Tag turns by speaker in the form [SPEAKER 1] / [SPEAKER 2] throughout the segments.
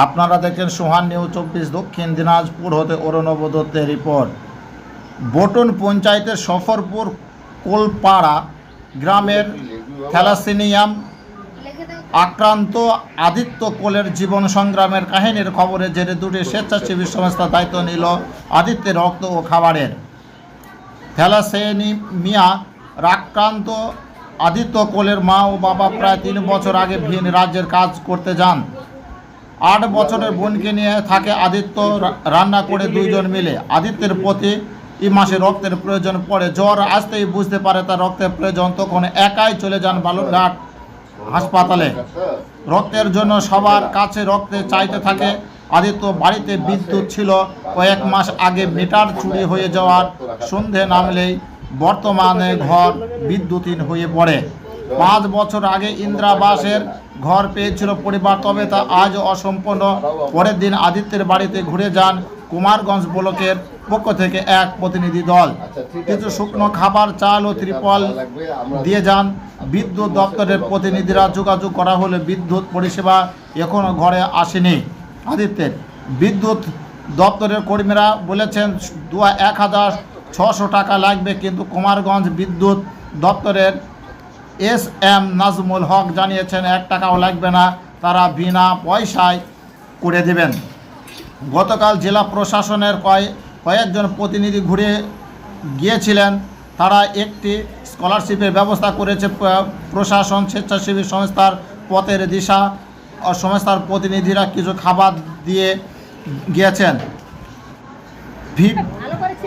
[SPEAKER 1] আপনারা দেখেন সোহান নিউ চব্বিশ দক্ষিণ দিনাজপুর হতে অরুণব দত্তের রিপোর্ট। বটন পঞ্চায়েতের সফরপুর কোলপাড়া গ্রামের থ্যালাসেনিয়াম আক্রান্ত আদিত্য কোলের জীবন সংগ্রামের কাহিনীর খবরে জেরে দুটি স্বেচ্ছাসেবী সংস্থা দায়িত্ব নিল আদিত্যের রক্ত ও খাবারের। থ্যালাসেনিমিয়া আক্রান্ত আদিত্য কোলের মা ও বাবা প্রায় তিন বছর আগে ভিন রাজ্যের কাজ করতে যান। আট বছরের বোনকে নিয়ে থাকে আদিত্য রান্না করে দুইজন মিলে। আদিত্যের প্রতি এই মাসে রক্তের প্রয়োজন পড়ে। জ্বর আসতেই বুঝতে পারে তার রক্তের প্রয়োজন। তখন একাই চলে যান বালুরঘাট হাসপাতালে। রক্তের জন্য সবার কাছে রক্তে চাইতে থাকে। আদিত্য বাড়িতে বিদ্যুৎ ছিল। কয়েক মাস আগে মিটার চুরি হয়ে যাওয়ার সন্ধে নামলেই বর্তমানে ঘর বিদ্যুৎহীন হয়ে পড়ে। পাঁচ বছর আগে ইন্দ্রাবাসের ঘর পেয়েছিল পরিবার, তবে তা আজ অসম্পূর্ণ। পরের দিন আদিত্যের বাড়িতে ঘুরে যান কুমারগঞ্জ ব্লকের পক্ষ থেকে এক প্রতিনিধি দল। কিছু শুকনো খাবার, চাল ও ত্রিপল দিয়ে যান। বিদ্যুৎ দপ্তরের প্রতিনিধিরা যোগাযোগ করা হলে বিদ্যুৎ পরিষেবা এখনও ঘরে আসেনি। আদিত্যের বিদ্যুৎ দপ্তরের কর্মীরা বলেছেন দু এক হাজার ছশো টাকা লাগবে, কিন্তু কুমারগঞ্জ বিদ্যুৎ দপ্তরের এস এম নাজমুল হক জানিয়েছেন এক টাকাও লাগবে না তারা বিনা পয়সায় করে দেবেন। গতকাল জেলা প্রশাসনের কয় কয়েকজন প্রতিনিধি ঘুরে গিয়েছিলেন তারা একটি স্কলারশিপের ব্যবস্থা করেছে প্রশাসন স্বেচ্ছাসেবী সংস্থার পথের দিশা ও সংস্থার প্রতিনিধিরা কিছু খাবার দিয়ে গিয়েছেন।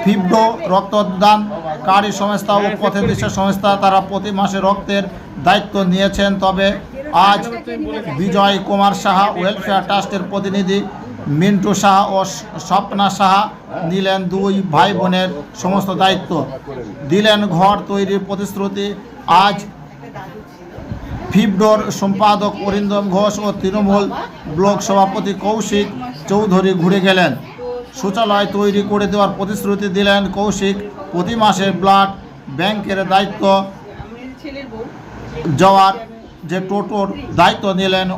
[SPEAKER 1] ফিব্রো রক্তদানকারী সংস্থা ও পথের দিশা সংস্থা তারা প্রতি মাসে রক্তের দায়িত্ব নিয়েছেন। তবে আজ বিজয় কুমার সাহা ওয়েলফেয়ার ট্রাস্টের প্রতিনিধি মিন্টু সাহা ও স্বপ্না সাহা নিলেন দুই ভাই বোনের সমস্ত দায়িত্ব। দিলেন ঘর তৈরির প্রতিশ্রুতি। আজ ফিবডোর সম্পাদক অরিন্দম ঘোষ ও তৃণমূল ব্লক সভাপতি কৌশিক চৌধুরী ঘুরে গেলেন। শৌচালয় তৈরি করে দেওয়ার প্রতিশ্রুতি দিলেন কৌশিক। প্রতি মাসে ব্লাড ব্যাংকের দায়িত্ব যাওয়ার যে টোটোর দায়িত্ব নিলেন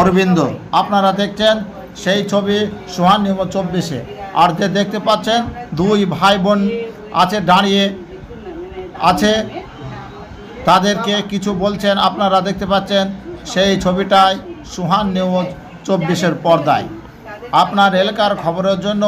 [SPEAKER 1] অরবিন্দ। আপনারা দেখছেন সেই ছবি সোহান নিউজ চব্বিশে। আর যে দেখতে পাচ্ছেন, দুই ভাই বোন আছে, দাঁড়িয়ে আছে। তাদেরকে কিছু বলছেন, আপনারা দেখতে পাচ্ছেন সেই ছবিটাই সুহান নিউজ চব্বিশের পর্দায়। আপনার এলাকার খবরের জন্য